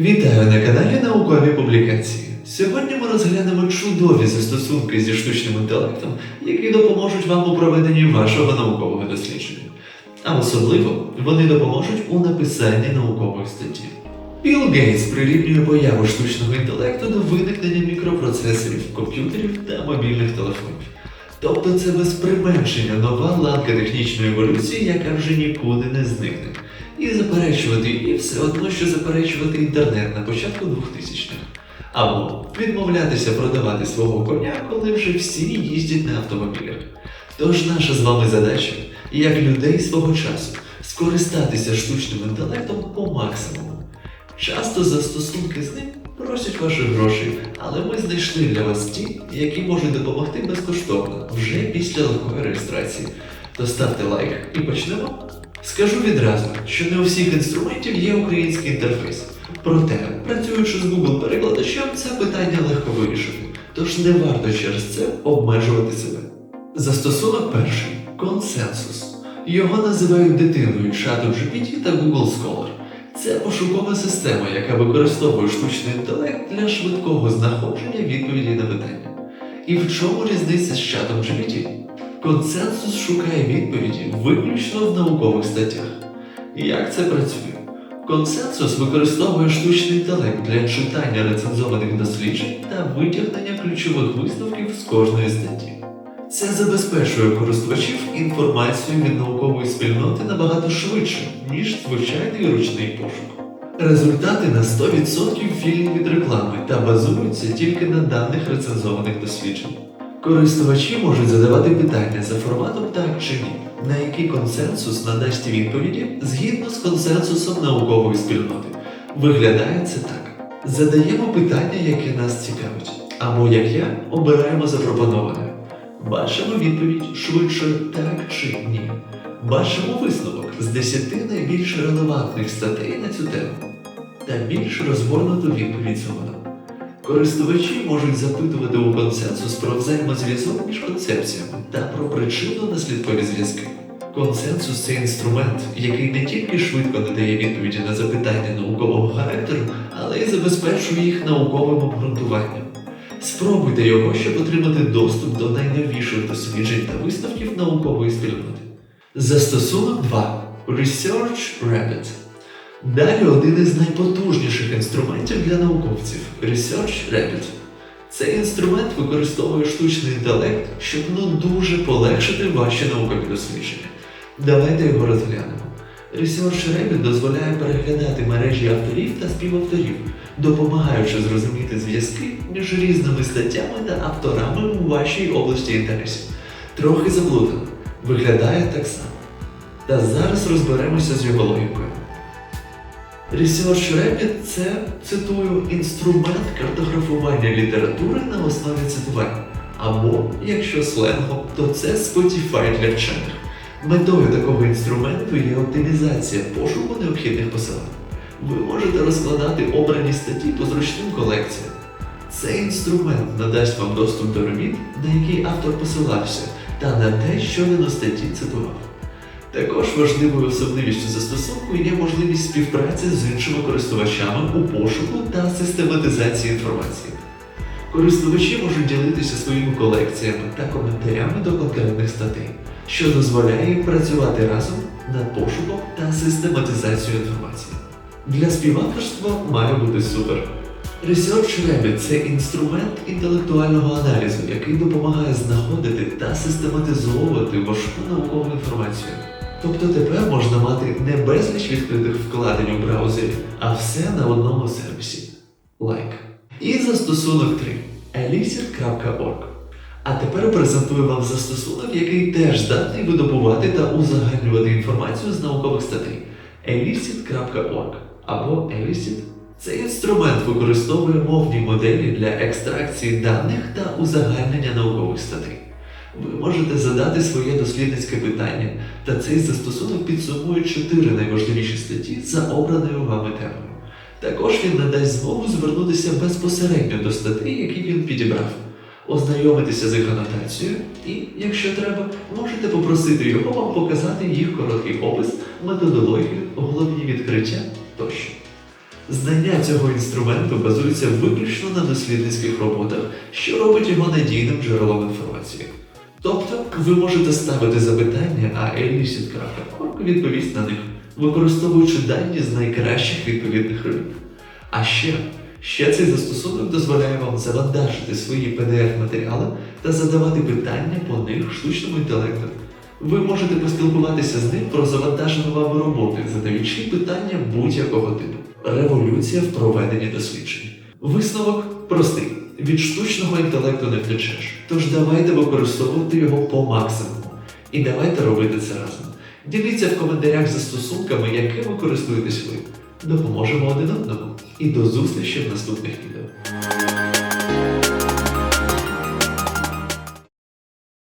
Вітаю на каналі Наукові публікації. Сьогодні ми розглянемо чудові застосунки зі штучним інтелектом, які допоможуть вам у проведенні вашого наукового дослідження. А особливо вони допоможуть у написанні наукової статті. Білл Гейтс прирівнює появу штучного інтелекту до виникнення мікропроцесорів, комп'ютерів та мобільних телефонів. Тобто це без применшення нова ланка технічної еволюції, яка вже нікуди не зникне. І заперечувати її все одно, що заперечувати інтернет на початку 2000-х. Або відмовлятися продавати свого коня, коли вже всі їздять на автомобілях. Тож наша з вами задача, як людей свого часу, скористатися штучним інтелектом по максимуму. Часто застосунки з ним просять ваші гроші, але ми знайшли для вас ті, які можуть допомогти безкоштовно вже після легкої реєстрації. То ставте лайк і почнемо. Скажу відразу, що не у всіх інструментів є український інтерфейс. Проте, працюючи з Google перекладачем, це питання легко вирішити. Тож не варто через це обмежувати себе. Застосунок перший консенсус. Його називають дитиною чату GPT та Google Scholar. Це пошукова система, яка використовує штучний інтелект для швидкого знаходження відповіді на питання. І в чому різниця з чатом GPT? Консенсус шукає відповіді виключно в наукових статтях. Як це працює? Консенсус використовує штучний інтелект для читання рецензованих досліджень та витягнення ключових висновків з кожної статті. Це забезпечує користувачів інформацією від наукової спільноти набагато швидше, ніж звичайний ручний пошук. Результати на 100% вільні від реклами та базуються тільки на даних рецензованих досліджень. Користувачі можуть задавати питання за форматом так чи ні, на який консенсус надасть відповіді згідно з консенсусом наукової спільноти. Виглядає це так: задаємо питання, яке нас цікавить, або як я обираємо запропоноване. Бачимо відповідь швидше так чи ні. Бачимо висновок з 10 найбільш релевантних статей на цю тему та більш розгорнуту відповідь згодом. Користувачі можуть запитувати у консенсус про взаємозв'язок між концепціями та про причинно-наслідкові зв'язки. Консенсус це інструмент, який не тільки швидко надає відповіді на запитання наукового характеру, але й забезпечує їх науковим обґрунтуванням. Спробуйте його, щоб отримати доступ до найновіших досліджень та висновків наукової спільноти. Застосунок 2. Research Rabbit. Далі один із найпотужніших інструментів для науковців Research Rabbit. Цей інструмент використовує штучний інтелект, щоб ну дуже полегшити ваші наукові дослідження. Давайте його розглянемо. Research Rabbit дозволяє переглядати мережі авторів та співавторів, допомагаючи зрозуміти зв'язки між різними статтями та авторами у вашій області інтересів. Трохи заплутано, виглядає так само. Та зараз розберемося з його логікою. Research Rapid – це, цитую, інструмент картографування літератури на основі цитувань. Або, якщо сленгом, то це Spotify для вчених. Метою такого інструменту є оптимізація пошуку необхідних посилань. Ви можете розкладати обрані статті по зручним колекціям. Цей інструмент надасть вам доступ до робіт, на які автор посилався, та на те, що він у статті цитував. Також важливою особливістю застосунку є можливість співпраці з іншими користувачами у пошуку та систематизації інформації. Користувачі можуть ділитися своїми колекціями та коментарями до конкретних статей, що дозволяє їм працювати разом над пошуком та систематизацією інформації. Для співавторства має бути супер. Research Rabbit – це інструмент інтелектуального аналізу, який допомагає знаходити та систематизовувати важку наукову інформацію. Тобто тепер можна мати не безліч відкритих вкладень у браузері, а все на одному сервісі. Лайк. І застосунок 3 elicit.org. А тепер презентую вам застосунок, який теж здатний видобувати та узагальнювати інформацію з наукових статей elicit.org або Elicit. Цей інструмент використовує мовні моделі для екстракції даних та узагальнення наукових статей. Ви можете задати своє дослідницьке питання, та цей застосунок підсумує чотири найважливіші статті за обраною вами темою. Також він надасть змогу звернутися безпосередньо до статей, які він підібрав, ознайомитися з їх анотацією і, якщо треба, можете попросити його вам показати їх короткий опис, методологію, головні відкриття тощо. Знання цього інструменту базується виключно на дослідницьких роботах, що робить його надійним джерелом інформації. Тобто ви можете ставити запитання, а elicit.org відповість на них, використовуючи дані з найкращих відповідних робіт. А ще, ще цей застосунок дозволяє вам завантажити свої PDF-матеріали та задавати питання по них штучному інтелекту. Ви можете поспілкуватися з ним про завантажену вами роботи, задаючи питання будь-якого типу. Революція в проведенні досліджень. Висновок простий: від штучного інтелекту не втечеш. Тож давайте використовувати його по максимуму. І давайте робити це разом. Діліться в коментарях за стосунками, якими користуєтесь ви. Допоможемо один одному. І до зустрічі в наступних відео.